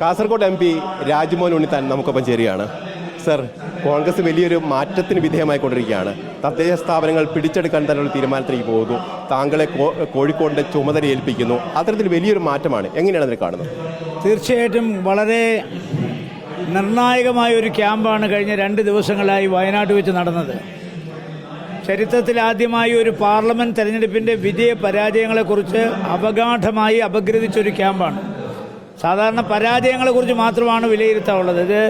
Kasaragod M P Rajmohan Unnithan നമുക്കൊപ്പം ചേരുകയാണ്. Sir Congress വലിയൊരു മാറ്റത്തിന് വിധേയമായിക്കൊണ്ടിരിക്കുകയാണ്. തദ്ദേശ സ്ഥാപനങ്ങൾ പിടിച്ചെടുക്കാൻ തന്നെയുള്ള തീരുമാനത്തിലേക്ക് പോകുന്നു. താങ്കളെ കോഴിക്കോടിന്റെ ചുമതല ഏൽപ്പിക്കുന്നു. അത്തരത്തിൽ വലിയൊരു മാറ്റമാണ്. എങ്ങനെയാണ് അതിനെ കാണുന്നത്? തീർച്ചയായിട്ടും വളരെ നിർണായകമായ ഒരു ക്യാമ്പാണ് കഴിഞ്ഞ രണ്ട് ദിവസങ്ങളായി വയനാട് വെച്ച് നടന്നത്. ചരിത്രത്തിൽ ആദ്യമായി ഒരു പാർലമെന്റ് തെരഞ്ഞെടുപ്പിന്റെ വിജയ പരാജയങ്ങളെക്കുറിച്ച് അപഗാഠമായി അപഗ്രഥിച്ചൊരു ക്യാമ്പാണ്. സാധാരണ പരാജയങ്ങളെക്കുറിച്ച് മാത്രമാണ് വിലയിരുത്താറുള്ളത് ഇത്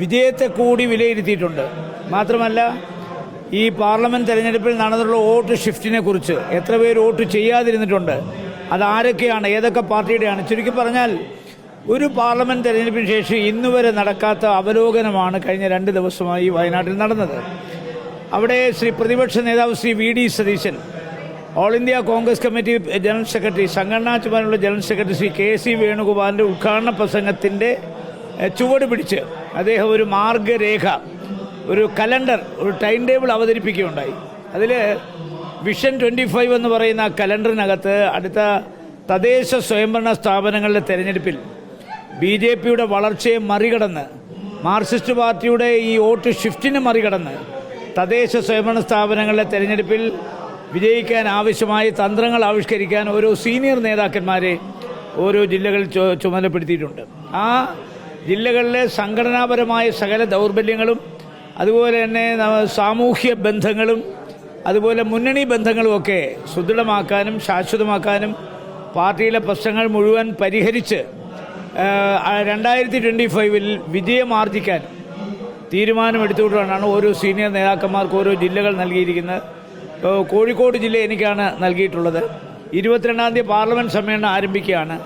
വിജയത്തെ കൂടി വിലയിരുത്തിയിട്ടുണ്ട്. മാത്രമല്ല ഈ പാർലമെന്റ് തെരഞ്ഞെടുപ്പിൽ നടന്നിട്ടുള്ള വോട്ട് ഷിഫ്റ്റിനെ കുറിച്ച് എത്ര പേര് വോട്ട് ചെയ്യാതിരുന്നിട്ടുണ്ട് അത് ആരൊക്കെയാണ് ഏതൊക്കെ പാർട്ടിയുടെയാണ്? ചുരുക്കി പറഞ്ഞാൽ ഒരു പാർലമെന്റ് തെരഞ്ഞെടുപ്പിന് ശേഷം ഇന്നുവരെ നടക്കാത്ത അവലോകനമാണ് കഴിഞ്ഞ രണ്ട് ദിവസമായി വയനാട്ടിൽ നടന്നത്. അവിടെ ശ്രീ പ്രതിപക്ഷ നേതാവ് Shri V D Satheesan all India congress committee general secretary സംഘടനാ ചുമതലയുള്ള general secretary Shri K C വേണുഗോപാലിന്റെ ഉദ്ഘാടന പ്രസംഗത്തിന്റെ ചുവട് പിടിച്ച് അദ്ദേഹം ഒരു മാർഗരേഖ ഒരു കലണ്ടർ ഒരു ടൈം ടേബിൾ അവതരിപ്പിക്കുകയുണ്ടായി. അതിൽ വിഷൻ ട്വന്റി ഫൈവ് എന്ന് പറയുന്ന കലണ്ടറിനകത്ത് അടുത്ത തദ്ദേശ സ്വയംഭരണ സ്ഥാപനങ്ങളുടെ തെരഞ്ഞെടുപ്പിൽ ബി ജെ പിയുടെ വളർച്ചയെ മറികടന്ന് മാർക്സിസ്റ്റ് പാർട്ടിയുടെ ഈ വോട്ട് ഷിഫ്റ്റിനെ മറികടന്ന് തദ്ദേശ സ്വയംഭരണ സ്ഥാപനങ്ങളുടെ തെരഞ്ഞെടുപ്പിൽ വിജയിക്കാൻ ആവശ്യമായ തന്ത്രങ്ങൾ ആവിഷ്കരിക്കാൻ ഓരോ സീനിയർ നേതാക്കന്മാരെ ഓരോ ജില്ലകളിൽ ചുമതലപ്പെടുത്തിയിട്ടുണ്ട്. ആ ജില്ലകളിലെ സംഘടനാപരമായ സകല ദൗർബല്യങ്ങളും അതുപോലെ തന്നെ സാമൂഹ്യ ബന്ധങ്ങളും അതുപോലെ മുന്നണി ബന്ധങ്ങളുമൊക്കെ സുദൃഢമാക്കാനും ശാശ്വതമാക്കാനും പാർട്ടിയിലെ പ്രശ്നങ്ങൾ മുഴുവൻ പരിഹരിച്ച് രണ്ടായിരത്തി ട്വന്റി ഫൈവിൽ വിജയമാർജിക്കാൻ തീരുമാനമെടുത്തുകൊണ്ടാണ് ഓരോ സീനിയർ നേതാക്കന്മാർക്ക് ഓരോ ജില്ലകൾ നൽകിയിരിക്കുന്നത്. കോഴിക്കോട് ജില്ല എനിക്കാണ് നൽകിയിട്ടുള്ളത്. ഇരുപത്തിരണ്ടാം തീയതി പാർലമെന്റ് സമ്മേളനം ആരംഭിക്കുകയാണ്.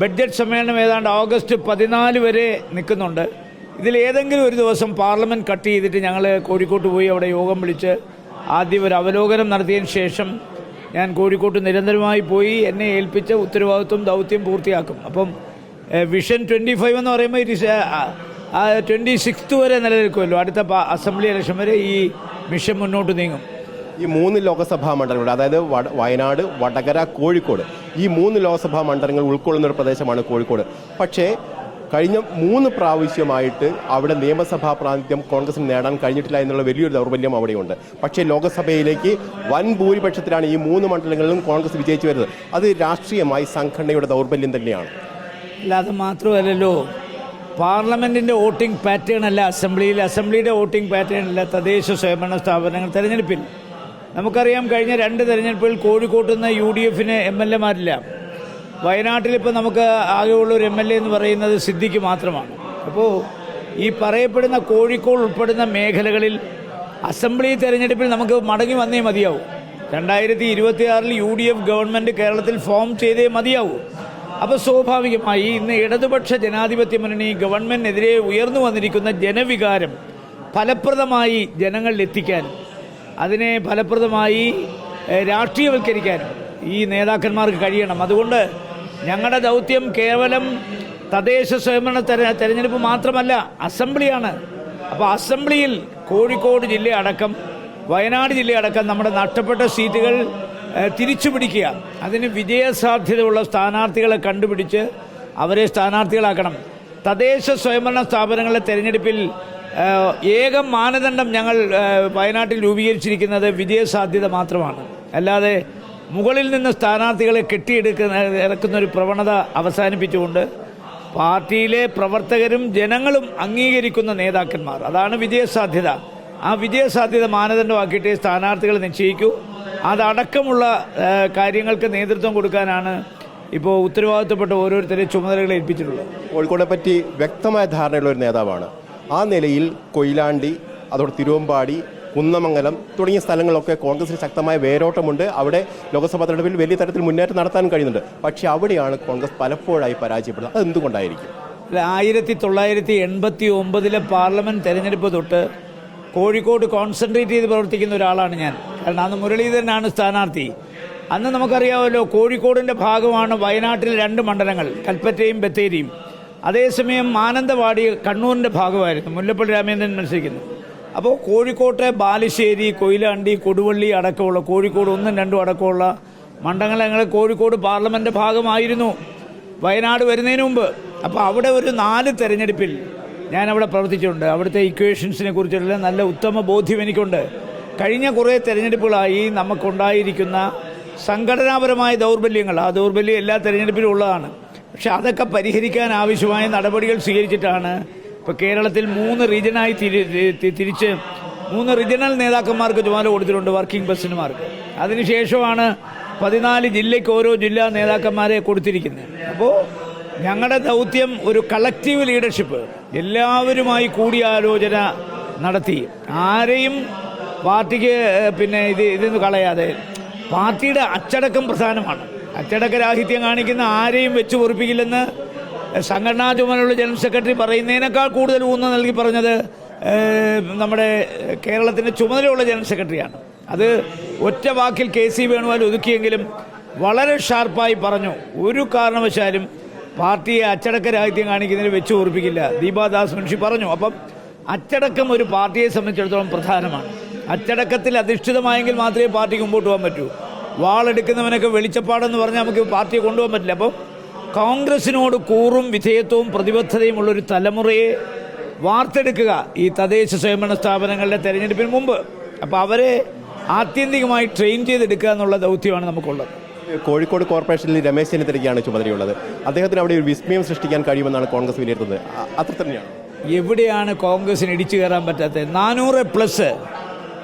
ബഡ്ജറ്റ് സമ്മേളനം ഏതാണ്ട് ഓഗസ്റ്റ് പതിനാല് വരെ നിൽക്കുന്നുണ്ട്. ഇതിൽ ഏതെങ്കിലും ഒരു ദിവസം പാർലമെന്റ് കട്ട് ചെയ്തിട്ട് ഞങ്ങൾ കോഴിക്കോട്ട് പോയി അവിടെ യോഗം വിളിച്ച് ആദ്യം ഒരു അവലോകനം നടത്തിയതിന് ശേഷം ഞാൻ കോഴിക്കോട്ട് നിരന്തരമായി പോയി എന്നെ ഏൽപ്പിച്ച ഉത്തരവാദിത്വം ദൗത്യം പൂർത്തിയാക്കും. അപ്പം വിഷൻ ട്വന്റി ഫൈവ് എന്ന് പറയുമ്പോൾ ഇറ്റ് ഇസ് ട്വന്റി സിക്സ്ത് വരെ നിലനിൽക്കുമല്ലോ. അടുത്ത അസംബ്ലി ഇലക്ഷൻ വരെ ഈ മിഷൻ മുന്നോട്ട് നീങ്ങും. ഈ മൂന്ന് ലോകസഭാ മണ്ഡലങ്ങൾ അതായത് വയനാട് വടകര കോഴിക്കോട് ഈ മൂന്ന് ലോകസഭാ മണ്ഡലങ്ങൾ ഉൾക്കൊള്ളുന്ന ഒരു പ്രദേശമാണ് കോഴിക്കോട്. പക്ഷേ കഴിഞ്ഞ മൂന്ന് പ്രാവശ്യമായിട്ട് അവിടെ നിയമസഭാ പ്രാതിനിധ്യം കോൺഗ്രസിന് നേടാൻ കഴിഞ്ഞിട്ടില്ല എന്നുള്ള വലിയൊരു ദൗർബല്യം അവിടെയുണ്ട്. പക്ഷേ ലോക്സഭയിലേക്ക് വൻ ഭൂരിപക്ഷത്തിലാണ് ഈ മൂന്ന് മണ്ഡലങ്ങളിലും കോൺഗ്രസ് വിജയിച്ചു വരുന്നത്. അത് രാഷ്ട്രീയമായി സംഘടനയുടെ ദൗർബല്യം തന്നെയാണ്. അല്ലാതെ മാത്രമല്ലല്ലോ പാർലമെന്റിന്റെ വോട്ടിംഗ് പാറ്റേൺ അല്ല അസംബ്ലിയിൽ അസംബ്ലിയുടെ വോട്ടിംഗ് പാറ്റേൺ അല്ല തദ്ദേശ സ്വയംഭരണ സ്ഥാപനങ്ങൾ തെരഞ്ഞെടുപ്പിൽ. നമുക്കറിയാം കഴിഞ്ഞ രണ്ട് തെരഞ്ഞെടുപ്പിൽ കോഴിക്കോട്ട് നിന്ന് യു ഡി എഫിന് എം എൽ എമാരില്ല. വയനാട്ടിലിപ്പോൾ നമുക്ക് ആകെയുള്ള ഒരു എം എൽ എ എന്ന് പറയുന്നത് സിദ്ധിക്ക് മാത്രമാണ്. അപ്പോൾ ഈ പറയപ്പെടുന്ന കോഴിക്കോട് ഉൾപ്പെടുന്ന മേഖലകളിൽ അസംബ്ലി തെരഞ്ഞെടുപ്പിൽ നമുക്ക് മടങ്ങി വന്നേ മതിയാവും. രണ്ടായിരത്തി ഇരുപത്തിയാറിൽ യു ഡി എഫ് ഗവൺമെന്റ് കേരളത്തിൽ ഫോം ചെയ്തേ മതിയാവൂ. അപ്പോൾ സ്വാഭാവികമായി ഇന്ന് ഇടതുപക്ഷ ജനാധിപത്യ മുന്നണി ഗവൺമെന്റിനെതിരെ ഉയർന്നു വന്നിരിക്കുന്ന ജനവികാരം ഫലപ്രദമായി ജനങ്ങളിൽ എത്തിക്കാൻ അതിനെ ഫലപ്രദമായി രാഷ്ട്രീയവൽക്കരിക്കാൻ ഈ നേതാക്കന്മാർക്ക് കഴിയണം. അതുകൊണ്ട് ഞങ്ങളുടെ ദൗത്യം കേവലം തദ്ദേശ സ്വയംഭരണ തെര- തെരഞ്ഞെടുപ്പ് മാത്രമല്ല അസംബ്ലിയാണ്. അപ്പോൾ അസംബ്ലിയിൽ കോഴിക്കോട് ജില്ല അടക്കം വയനാട് ജില്ലയടക്കം നമ്മുടെ നഷ്ടപ്പെട്ട സീറ്റുകൾ തിരിച്ചു പിടിക്കുക അതിന് വിജയസാധ്യതയുള്ള സ്ഥാനാർത്ഥികളെ കണ്ടുപിടിച്ച് അവരെ സ്ഥാനാർത്ഥികളാക്കണം. തദ്ദേശ സ്വയംഭരണ സ്ഥാപനങ്ങളുടെ തെരഞ്ഞെടുപ്പിൽ ഏക മാനദണ്ഡം ഞങ്ങൾ വയനാട്ടിൽ രൂപീകരിച്ചിരിക്കുന്നത് വിജയസാധ്യത മാത്രമാണ്. അല്ലാതെ മുകളിൽ നിന്ന് സ്ഥാനാർത്ഥികളെ കെട്ടിയെടുക്കുന്ന ഇറക്കുന്ന ഒരു പ്രവണത അവസാനിപ്പിച്ചുകൊണ്ട് പാർട്ടിയിലെ പ്രവർത്തകരും ജനങ്ങളും അംഗീകരിക്കുന്ന നേതാക്കന്മാർ. അതാണ് വിജയസാധ്യത. ആ വിജയസാധ്യത മാനദണ്ഡമാക്കിയിട്ട് സ്ഥാനാർത്ഥികളെ നിശ്ചയിക്കൂ. അതടക്കമുള്ള കാര്യങ്ങൾക്ക് നേതൃത്വം കൊടുക്കാനാണ് ഇപ്പോൾ ഉത്തരവാദിത്തപ്പെട്ട ഓരോരുത്തരെ ചുമതലകൾ ഏൽപ്പിച്ചിട്ടുള്ളത്. കോഴിക്കോടെ പറ്റി വ്യക്തമായ ധാരണയുള്ള ഒരു നേതാവാണ്. ആ നിലയിൽ കൊയിലാണ്ടി അതോടെ തിരുവമ്പാടി കുന്നമംഗലം തുടങ്ങിയ സ്ഥലങ്ങളൊക്കെ കോൺഗ്രസിന് ശക്തമായ വേരോട്ടമുണ്ട്. അവിടെ ലോക്സഭാ തെരഞ്ഞെടുപ്പിൽ വലിയ തരത്തിൽ മുന്നേറ്റം നടത്താൻ കഴിയുന്നുണ്ട്. പക്ഷേ അവിടെയാണ് കോൺഗ്രസ് പലപ്പോഴായി പരാജയപ്പെടുന്നത്. അത് എന്തുകൊണ്ടായിരിക്കും? അല്ല, ആയിരത്തി തൊള്ളായിരത്തി എൺപത്തി ഒമ്പതിലെ പാർലമെന്റ് തെരഞ്ഞെടുപ്പ് തൊട്ട് കോഴിക്കോട് കോൺസെൻട്രേറ്റ് ചെയ്ത് പ്രവർത്തിക്കുന്ന ഒരാളാണ് ഞാൻ. കാരണം അന്ന് മുരളീധരനാണ് സ്ഥാനാർത്ഥി. അന്ന് നമുക്കറിയാമല്ലോ കോഴിക്കോടിന്റെ ഭാഗമാണ് വയനാട്ടിലെ രണ്ട് മണ്ഡലങ്ങൾ കൽപ്പറ്റയും ബത്തേരിയും. അതേസമയം മാനന്തവാടി കണ്ണൂരിന്റെ ഭാഗമായിരുന്നു. മുല്ലപ്പള്ളി രാമേന്ദ്രൻ മത്സരിക്കുന്നു. അപ്പോൾ കോഴിക്കോട്ടെ ബാലുശ്ശേരി കൊയിലാണ്ടി കൊടുവള്ളി അടക്കമുള്ള കോഴിക്കോട് ഒന്നും രണ്ടും അടക്കമുള്ള മണ്ഡലങ്ങൾ കോഴിക്കോട് പാർലമെന്റ് ഭാഗമായിരുന്നു. വയനാട് വരുന്നതിന് മുമ്പ്. അപ്പോൾ അവിടെ ഒരു നാല് തെരഞ്ഞെടുപ്പിൽ ഞാൻ അവിടെ പ്രവർത്തിച്ചിട്ടുണ്ട്. അവിടുത്തെ ഇക്വേഷൻസിനെ കുറിച്ചുള്ള നല്ല ഉത്തമ ബോധ്യം എനിക്കുണ്ട്. കഴിഞ്ഞ കുറേ തെരഞ്ഞെടുപ്പുകളായി നമുക്കുണ്ടായിരിക്കുന്ന സംഘടനാപരമായ ദൗർബല്യങ്ങൾ. ആ ദൗർബല്യം എല്ലാ തെരഞ്ഞെടുപ്പിലും ഉള്ളതാണ്. പക്ഷെ അതൊക്കെ പരിഹരിക്കാൻ ആവശ്യമായ നടപടികൾ സ്വീകരിച്ചിട്ടാണ് ഇപ്പോൾ കേരളത്തിൽ മൂന്ന് റീജിയനായി തിരി തിരിച്ച് മൂന്ന് റീജിയണൽ നേതാക്കന്മാർക്ക് ചുമതല കൊടുത്തിട്ടുണ്ട് വർക്കിംഗ് പ്രസിഡന്റുമാർക്ക്. അതിനുശേഷമാണ് പതിനാല് ജില്ലയ്ക്ക് ഓരോ ജില്ലാ നേതാക്കന്മാരെ കൊടുത്തിരിക്കുന്നത്. അപ്പോൾ ഞങ്ങളുടെ ദൗത്യം ഒരു കളക്റ്റീവ് ലീഡർഷിപ്പ് എല്ലാവരുമായി കൂടിയാലോചന നടത്തി. ആരെയും പാർട്ടിക്ക് പിന്നെ ഇത് ഇതൊന്നും കളയാതെ പാർട്ടിയുടെ അച്ചടക്കം പ്രധാനമാണ്. അച്ചടക്ക രാഹിത്യം കാണിക്കുന്ന ആരെയും വെച്ച് പൊറിപ്പിക്കില്ലെന്ന് സംഘടനാ ചുമതലയുള്ള ജനറൽ സെക്രട്ടറി പറയുന്നതിനേക്കാൾ കൂടുതൽ ഊന്നൽ നൽകി പറഞ്ഞത് നമ്മുടെ കേരളത്തിന്റെ ചുമതലയുള്ള ജനറൽ സെക്രട്ടറിയാണ്. അത് ഒറ്റ വാക്കിൽ കെ സി വേണുവാൽ ഒതുക്കിയെങ്കിലും വളരെ ഷാർപ്പായി പറഞ്ഞു. ഒരു കാരണവശാലും പാർട്ടിയെ അച്ചടക്ക രാഹിത്യം കാണിക്കുന്നതിന് വെച്ച് ഓർപ്പിക്കില്ല ദീപാദാസ് മുൻഷി പറഞ്ഞു. അപ്പം അച്ചടക്കം ഒരു പാർട്ടിയെ സംബന്ധിച്ചിടത്തോളം പ്രധാനമാണ്. അച്ചടക്കത്തിൽ അധിഷ്ഠിതമായെങ്കിൽ മാത്രമേ പാർട്ടിക്ക് മുമ്പോട്ട് പോകാൻ പറ്റൂ. വാളെടുക്കുന്നവനൊക്കെ വെളിച്ചപ്പാടെന്ന് പറഞ്ഞാൽ നമുക്ക് പാർട്ടിയെ കൊണ്ടുപോകാൻ പറ്റില്ല. അപ്പോൾ കോൺഗ്രസിനോട് കൂറും വിധേയത്വവും പ്രതിബദ്ധതയും ഉള്ളൊരു തലമുറയെ വാർത്തെടുക്കുക ഈ തദ്ദേശ സ്വയംഭരണ സ്ഥാപനങ്ങളുടെ തെരഞ്ഞെടുപ്പിന് മുമ്പ്. അപ്പോൾ അവരെ ആത്യന്തികമായി ട്രെയിൻ ചെയ്തെടുക്കുക എന്നുള്ള ദൗത്യമാണ് നമുക്കുള്ളത്. കോഴിക്കോട് കോർപ്പറേഷനിൽ രമേശ് ചെന്നിത്തലയ്ക്കാണ് ചുമതലയുള്ളത്. അദ്ദേഹത്തിന് അവിടെ ഒരു വിസ്മയം സൃഷ്ടിക്കാൻ കഴിയുമെന്നാണ് കോൺഗ്രസ് വിലയിരുത്തുന്നത്. അത്ര തന്നെയാണ്? എവിടെയാണ് കോൺഗ്രസിന് ഇടിച്ചു കയറാൻ പറ്റാത്തത്? നാനൂറ് പ്ലസ്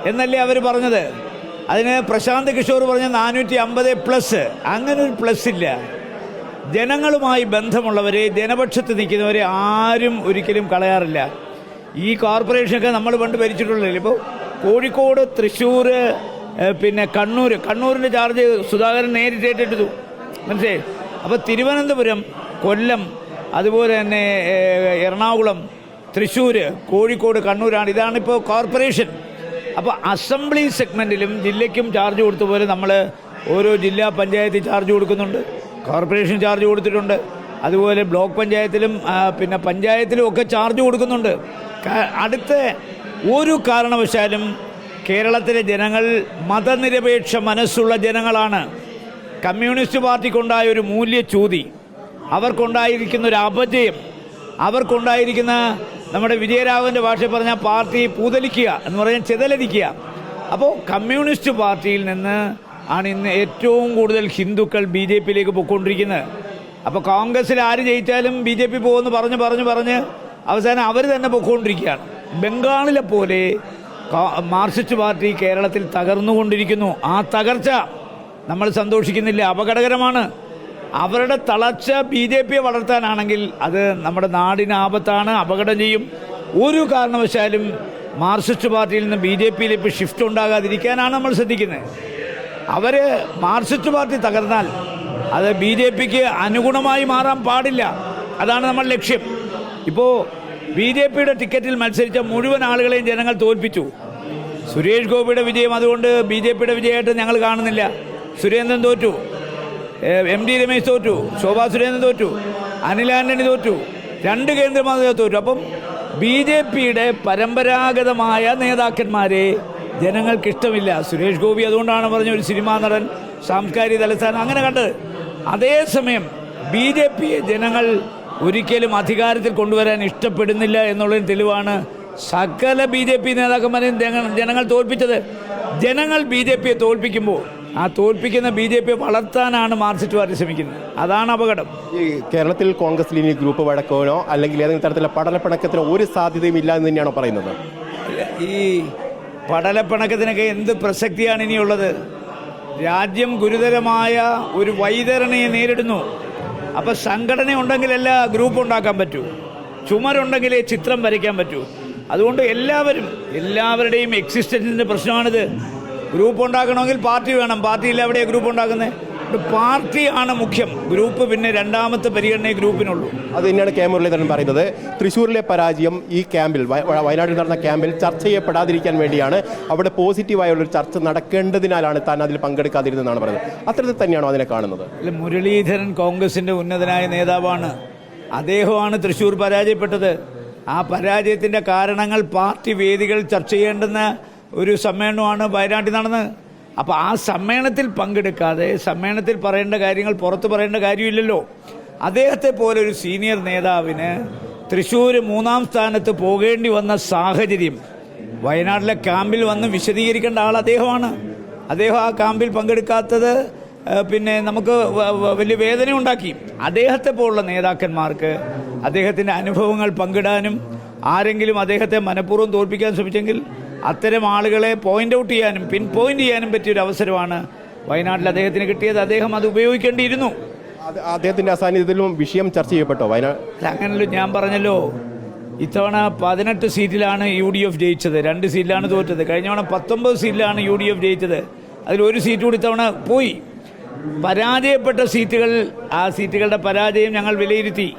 എന്നല്ലേ അവർ പറഞ്ഞത്? അതിന് പ്രശാന്ത് കിഷോർ പറഞ്ഞ നാനൂറ്റി അമ്പത് പ്ലസ് അങ്ങനെ ഒരു പ്ലസ് ഇല്ല. ജനങ്ങളുമായി ബന്ധമുള്ളവരെ ജനപക്ഷത്ത് നിൽക്കുന്നവരെ ആരും ഒരിക്കലും കളയാറില്ല. ഈ കോർപ്പറേഷനൊക്കെ നമ്മൾ പണ്ട് ഭരിച്ചിട്ടുള്ളതല്ലേ? ഇപ്പോൾ കോഴിക്കോട് തൃശ്ശൂർ പിന്നെ കണ്ണൂർ കണ്ണൂരിന്റെ ചാർജ് സുധാകരൻ നേരിട്ട് ഏറ്റെടുത്തു. മനസ്സിലായി? അപ്പോൾ തിരുവനന്തപുരം കൊല്ലം അതുപോലെ തന്നെ എറണാകുളം തൃശ്ശൂർ കോഴിക്കോട് കണ്ണൂരാണ്. ഇതാണിപ്പോൾ കോർപ്പറേഷൻ അപ്പോൾ അസംബ്ലി സെഗ്മെന്റിലും ജില്ലയ്ക്കും ചാർജ് കൊടുത്ത പോലെ നമ്മൾ ഓരോ ജില്ലാ പഞ്ചായത്തിൽ ചാർജ് കൊടുക്കുന്നുണ്ട്. കോർപ്പറേഷൻ ചാർജ് കൊടുത്തിട്ടുണ്ട്. അതുപോലെ ബ്ലോക്ക് പഞ്ചായത്തിലും പിന്നെ പഞ്ചായത്തിലും ഒക്കെ ചാർജ് കൊടുക്കുന്നുണ്ട്. അടുത്ത ഒരു കാരണവശാലും കേരളത്തിലെ ജനങ്ങൾ മതനിരപേക്ഷ മനസ്സുള്ള ജനങ്ങളാണ്. കമ്മ്യൂണിസ്റ്റ് പാർട്ടിക്കുണ്ടായ ഒരു മൂല്യച്യൂതി. അവർക്കുണ്ടായിരിക്കുന്ന ഒരു അപജയം. അവർക്കുണ്ടായിരിക്കുന്ന നമ്മുടെ വിജയരാഘവന്റെ ഭാഷയിൽ പറഞ്ഞാൽ പാർട്ടി പൂതലിക്കുക എന്ന് പറഞ്ഞാൽ ചെതലരിക്കുക. അപ്പോൾ കമ്മ്യൂണിസ്റ്റ് പാർട്ടിയിൽ നിന്ന് ആണ് ഇന്ന് ഏറ്റവും കൂടുതൽ ഹിന്ദുക്കൾ ബി ജെ പിയിലേക്ക് പോയിക്കൊണ്ടിരിക്കുന്നത്. അപ്പോൾ കോൺഗ്രസ്സിൽ ആര് ജയിച്ചാലും ബി ജെ പി പോകുമെന്ന് പറഞ്ഞ് പറഞ്ഞ് പറഞ്ഞ് അവസാനം അവർ തന്നെ പൊയ്ക്കൊണ്ടിരിക്കുകയാണ്. ബംഗാളിലെ പോലെ മാർസിസ്റ്റ് പാർട്ടി കേരളത്തിൽ തകർന്നുകൊണ്ടിരിക്കുന്നു. ആ തകർച്ച നമ്മൾ സന്തോഷിക്കുന്നില്ല. അപകടകരമാണ്. അവരുടെ തളർച്ച ബി ജെ പിയെ വളർത്താനാണെങ്കിൽ അത് നമ്മുടെ നാടിന് ആപത്താണ് അപകടം ചെയ്യും. ഒരു കാരണവശാലും മാർക്സിസ്റ്റ് പാർട്ടിയിൽ നിന്ന് ബി ജെ പിയിലേക്ക് ഷിഫ്റ്റ് ഉണ്ടാകാതിരിക്കാനാണ് നമ്മൾ ശ്രദ്ധിക്കുന്നത്. അവർ മാർക്സിസ്റ്റ് പാർട്ടി തകർന്നാൽ അത് ബി ജെ പിക്ക് അനുഗുണമായി മാറാൻ പാടില്ല. അതാണ് നമ്മൾ ലക്ഷ്യം. ഇപ്പോൾ ബി ജെ പിയുടെ ടിക്കറ്റിൽ മത്സരിച്ച മുഴുവൻ ആളുകളെയും ജനങ്ങൾ തോൽപ്പിച്ചു. സുരേഷ് ഗോപിയുടെ വിജയം അതുകൊണ്ട് ബി ജെ പിയുടെ വിജയമായിട്ട് ഞങ്ങൾ കാണുന്നില്ല. സുരേന്ദ്രൻ തോറ്റു. എം ഡി രമേശ് തോറ്റു ശോഭാ സുരേന്ദ്രൻ തോറ്റു അനിൽ ആന്റണി തോറ്റു രണ്ട് കേന്ദ്രമന്ത്രികൾ തോറ്റു. അപ്പം ബി ജെ പിയുടെ പരമ്പരാഗതമായ നേതാക്കന്മാരെ ജനങ്ങൾക്ക് ഇഷ്ടമില്ല സുരേഷ് ഗോപി അതുകൊണ്ടാണ് പറഞ്ഞ ഒരു സിനിമാ നടൻ സാംസ്കാരിക തലസ്ഥാനം അങ്ങനെ കണ്ടത്. അതേസമയം ബി ജെ പിയെ ജനങ്ങൾ ഒരിക്കലും അധികാരത്തിൽ കൊണ്ടുവരാൻ ഇഷ്ടപ്പെടുന്നില്ല എന്നുള്ളതിന് തെളിവാണ് സകല ബി ജെ പി നേതാക്കന്മാരെയും ജനങ്ങൾ തോൽപ്പിച്ചത്. ജനങ്ങൾ ബി ജെ പിയെ തോൽപ്പിക്കുമ്പോൾ ആ തോൽപ്പിക്കുന്ന ബി ജെ പിയെ വളർത്താനാണ് മാർക്സിസ്റ്റ് പാർട്ടി ശ്രമിക്കുന്നത്. അതാണ് അപകടം. ഈ കേരളത്തിൽ കോൺഗ്രസ് ഇനി ഗ്രൂപ്പ് വഴക്കോനോ അല്ലെങ്കിൽ ഏതെങ്കിലും തരത്തിലുള്ള പടലപ്പിണക്കത്തിനോ ഒരു സാധ്യതയും ഇല്ല എന്ന് തന്നെയാണോ പറയുന്നത്? ഈ പടലപ്പിണക്കത്തിനൊക്കെ എന്ത് പ്രസക്തിയാണ് ഇനിയുള്ളത്? രാജ്യം ഗുരുതരമായ ഒരു വൈതരണയെ നേരിടുന്നു. അപ്പം സംഘടന ഉണ്ടെങ്കിലല്ല ഗ്രൂപ്പ് ഉണ്ടാക്കാൻ പറ്റൂ. ചുമരുണ്ടെങ്കിലേ ചിത്രം വരയ്ക്കാൻ പറ്റൂ. അതുകൊണ്ട് എല്ലാവരും എല്ലാവരുടെയും എക്സിസ്റ്റൻസിന്റെ പ്രശ്നമാണിത്. ഗ്രൂപ്പ് ഉണ്ടാക്കണമെങ്കിൽ പാർട്ടി വേണം. പാർട്ടിയിൽ എവിടെയാണ് ഗ്രൂപ്പ് ഉണ്ടാക്കുന്നത് പാർട്ടിയാണ് മുഖ്യം. ഗ്രൂപ്പ് പിന്നെ രണ്ടാമത്തെ പരിഗണന ഗ്രൂപ്പിനുള്ളൂ. അത് തന്നെയാണ് കെ മുരളീധരൻ പറയുന്നത്. തൃശ്ശൂരിലെ പരാജയം ഈ ക്യാമ്പിൽ വയ- വയനാട്ടിൽ നടന്ന ക്യാമ്പിൽ ചർച്ച ചെയ്യപ്പെടാതിരിക്കാൻ വേണ്ടിയാണ് അവിടെ പോസിറ്റീവായുള്ള ഒരു ചർച്ച നടക്കേണ്ടതിനാലാണ് താൻ അതിൽ പങ്കെടുക്കാതിരുന്നതെന്നാണ് പറയുന്നത്. അത്തരത്തിൽ തന്നെയാണോ അതിനെ കാണുന്നത്? അല്ല മുരളീധരൻ കോൺഗ്രസിന്റെ ഉന്നതനായ നേതാവാണ്. അദ്ദേഹമാണ് തൃശ്ശൂർ പരാജയപ്പെട്ടത്. ആ പരാജയത്തിന്റെ കാരണങ്ങൾ പാർട്ടി വേദികൾ ചർച്ച ചെയ്യേണ്ടുന്ന ഒരു സമ്മേളനമാണ് വയനാട്ടിൽ നടന്നത്. അപ്പോൾ ആ സമ്മേളനത്തിൽ പങ്കെടുക്കാതെ സമ്മേളനത്തിൽ പറയേണ്ട കാര്യങ്ങൾ പുറത്ത് പറയേണ്ട കാര്യമില്ലല്ലോ. അദ്ദേഹത്തെ പോലെ ഒരു സീനിയർ നേതാവിന് തൃശ്ശൂർ മൂന്നാം സ്ഥാനത്ത് പോകേണ്ടി വന്ന സാഹചര്യം വയനാട്ടിലെ ക്യാമ്പിൽ വന്ന് വിശദീകരിക്കേണ്ട ആൾ അദ്ദേഹമാണ്. അദ്ദേഹം ആ ക്യാമ്പിൽ പങ്കെടുക്കാത്തത് പിന്നെ നമുക്ക് വലിയ വേദന ഉണ്ടാക്കി. അദ്ദേഹത്തെ പോലുള്ള നേതാക്കന്മാർക്ക് അദ്ദേഹത്തിന്റെ അനുഭവങ്ങൾ പങ്കിടാനും ആരെങ്കിലും അദ്ദേഹത്തെ മനഃപൂർവം തോൽപ്പിക്കാൻ ശ്രമിച്ചെങ്കിൽ അത്തരം ആളുകളെ പോയിന്റ് ഔട്ട് ചെയ്യാനും പിൻ പോയിന്റ് ചെയ്യാനും പറ്റിയ ഒരു അവസരമാണ് വയനാട്ടിൽ അദ്ദേഹത്തിന് കിട്ടിയത്. അദ്ദേഹം അത് ഉപയോഗിക്കേണ്ടിയിരുന്നു. അദ്ദേഹത്തിന്റെ അസാന്നിധ്യത്തിലും വിഷയം ചർച്ച ചെയ്യപ്പെട്ടോ? വയനാട് അങ്ങനല്ലോ ഞാൻ പറഞ്ഞല്ലോ. ഇത്തവണ പതിനെട്ട് സീറ്റിലാണ് യു ഡി എഫ് ജയിച്ചത്. രണ്ട് സീറ്റിലാണ് തോറ്റത്. കഴിഞ്ഞ തവണ പത്തൊമ്പത് സീറ്റിലാണ് യു ഡി എഫ് ജയിച്ചത്. അതിൽ ഒരു സീറ്റ് കൂടി ഇത്തവണ പോയി. പരാജയപ്പെട്ട സീറ്റുകൾ ആ സീറ്റുകളുടെ പരാജയം ഞങ്ങൾ വിലയിരുത്തി.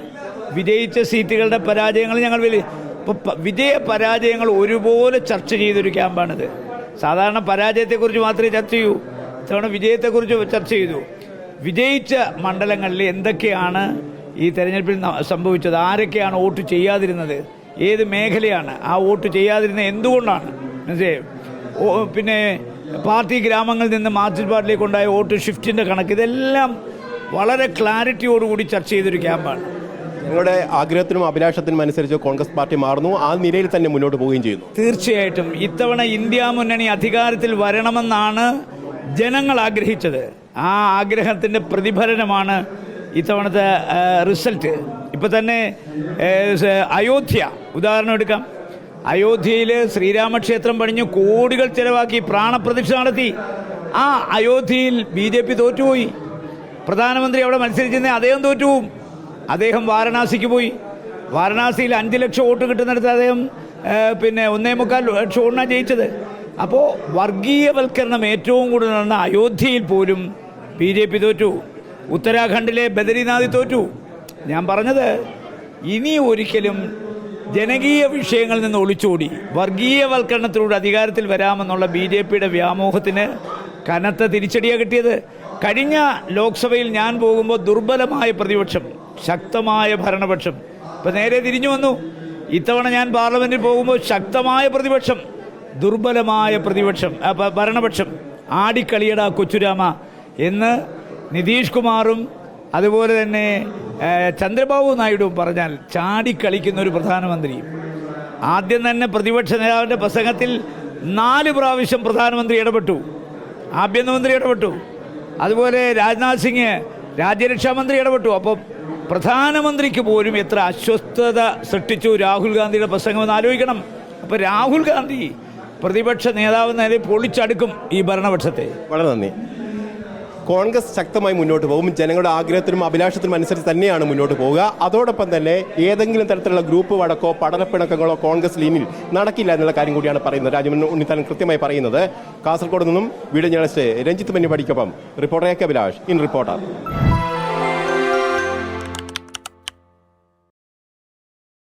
വിജയിച്ച സീറ്റുകളുടെ പരാജയങ്ങൾ ഞങ്ങൾ വില ഇപ്പോൾ വിജയ പരാജയങ്ങൾ ഒരുപോലെ ചർച്ച ചെയ്തൊരു ക്യാമ്പാണിത്. സാധാരണ പരാജയത്തെക്കുറിച്ച് മാത്രമേ ചർച്ച ചെയ്യൂ. ഇത്തവണ വിജയത്തെക്കുറിച്ച് ചർച്ച ചെയ്തു. വിജയിച്ച മണ്ഡലങ്ങളിൽ എന്തൊക്കെയാണ് ഈ തെരഞ്ഞെടുപ്പിൽ സംഭവിച്ചത്? ആരൊക്കെയാണ് വോട്ട് ചെയ്യാതിരുന്നത്? ഏത് മേഖലയാണ്? ആ വോട്ട് ചെയ്യാതിരുന്നത് എന്തുകൊണ്ടാണ്? മനസ്സിലായോ? പിന്നെ പാർട്ടി ഗ്രാമങ്ങളിൽ നിന്ന് മാർക്സിസ്റ്റ് പാർട്ടിയിലേക്ക് ഉണ്ടായ വോട്ട് ഷിഫ്റ്റിന്റെ കണക്ക് ഇതെല്ലാം വളരെ ക്ലാരിറ്റിയോടുകൂടി ചർച്ച ചെയ്തൊരു ക്യാമ്പാണ്. നിങ്ങളുടെ ആഗ്രഹത്തിനും അഭിലാഷത്തിനും അനുസരിച്ച് കോൺഗ്രസ് പാർട്ടി മാറുന്നു. ആ നിലയിൽ തന്നെ മുന്നോട്ട് പോവുകയും ചെയ്യുന്നു. തീർച്ചയായിട്ടും ഇത്തവണ ഇന്ത്യ മുന്നണി അധികാരത്തിൽ വരണമെന്നാണ് ജനങ്ങൾ ആഗ്രഹിച്ചത്. ആ ആഗ്രഹത്തിന്റെ പ്രതിഫലനമാണ് ഇത്തവണത്തെ റിസൾട്ട്. ഇപ്പം തന്നെ അയോധ്യ. ഉദാഹരണം എടുക്കാം. അയോധ്യയിൽ ശ്രീരാമക്ഷേത്രം പണിഞ്ഞ് കോടികൾ ചെലവാക്കി പ്രാണപ്രതിഷ്ഠ നടത്തി. ആ അയോധ്യയിൽ ബി ജെ പി തോറ്റുപോയി. പ്രധാനമന്ത്രി അവിടെ മത്സരിച്ചിരുന്നേ അദ്ദേഹം തോറ്റുപോകും അദ്ദേഹം വാരണാസിക്ക് പോയി. വാരണാസിയിൽ അഞ്ച് ലക്ഷം വോട്ട് കിട്ടുന്നിടത്ത് അദ്ദേഹം പിന്നെ ഒന്നേ മുക്കാൽ ലക്ഷം വോട്ടിനാണ് ജയിച്ചത്. അപ്പോൾ വർഗീയവൽക്കരണം ഏറ്റവും കൂടുതൽ നടന്ന അയോധ്യയിൽ പോലും ബി ജെ പി തോറ്റു. ഉത്തരാഖണ്ഡിലെ ബദരിനാഥ് തോറ്റു. ഞാൻ പറഞ്ഞത് ഇനി ഒരിക്കലും ജനകീയ വിഷയങ്ങളിൽ നിന്ന് ഒളിച്ചോടി വർഗീയവൽക്കരണത്തിലൂടെ അധികാരത്തിൽ വരാമെന്നുള്ള ബി ജെ പിയുടെ വ്യാമോഹത്തിന് കനത്ത തിരിച്ചടിയാണ് കിട്ടിയത്. കഴിഞ്ഞ ലോക്സഭയിൽ ഞാൻ പോകുമ്പോൾ ദുർബലമായ പ്രതിപക്ഷം ശക്തമായ ഭരണപക്ഷം. ഇപ്പം നേരെ തിരിഞ്ഞു വന്നു. ഇത്തവണ ഞാൻ പാർലമെന്റിൽ പോകുമ്പോൾ ശക്തമായ പ്രതിപക്ഷം ദുർബലമായ പ്രതിപക്ഷം ഭരണപക്ഷം. ആടിക്കളിയട കൊച്ചുരാമ എന്ന് നിതീഷ് കുമാറും അതുപോലെ തന്നെ ചന്ദ്രബാബു നായിഡുവും പറഞ്ഞാൽ ചാടിക്കളിക്കുന്ന ഒരു പ്രധാനമന്ത്രി. ആദ്യം തന്നെ പ്രതിപക്ഷ നേതാവിന്റെ പ്രസംഗത്തിൽ നാല് പ്രാവശ്യം പ്രധാനമന്ത്രി ഇടപെട്ടു. ആഭ്യന്തരമന്ത്രി ഇടപെട്ടു. അതുപോലെ രാജ്നാഥ് സിംഗ് രാജ്യരക്ഷാമന്ത്രി ഇടപെട്ടു. അപ്പോൾ പ്രധാനമന്ത്രിക്ക് പോലും എത്ര അസ്വസ്ഥത സൃഷ്ടിച്ചു രാഹുൽ ഗാന്ധിയുടെ പ്രസംഗമെന്ന് ആലോചിക്കണം. അപ്പോൾ രാഹുൽ ഗാന്ധി പ്രതിപക്ഷ നേതാവ് നേരെ പൊളിച്ചടുക്കും ഈ ഭരണപക്ഷത്തെ. വളരെ നന്ദി. കോൺഗ്രസ് ശക്തമായി മുന്നോട്ട് പോകും. ജനങ്ങളുടെ ആഗ്രഹത്തിനും അഭിലാഷത്തിനും അനുസരിച്ച് തന്നെയാണ് മുന്നോട്ട് പോവുക. അതോടൊപ്പം തന്നെ ഏതെങ്കിലും തരത്തിലുള്ള ഗ്രൂപ്പ് വടക്കോ പഠനപ്പിണക്കങ്ങളോ കോൺഗ്രസ് ലീനിൽ നടക്കില്ല എന്നുള്ള കാര്യം കൂടിയാണ് പറയുന്നത്. രാജമൻ ഉണ്ണിത്താൻ കൃത്യമായി പറയുന്നത്. കാസർഗോഡ് നിന്നും വീട് ഞാൻ Ranjith മഞ്ഞുപടിക്കൊപ്പം reporter A K Abhilash in reporter.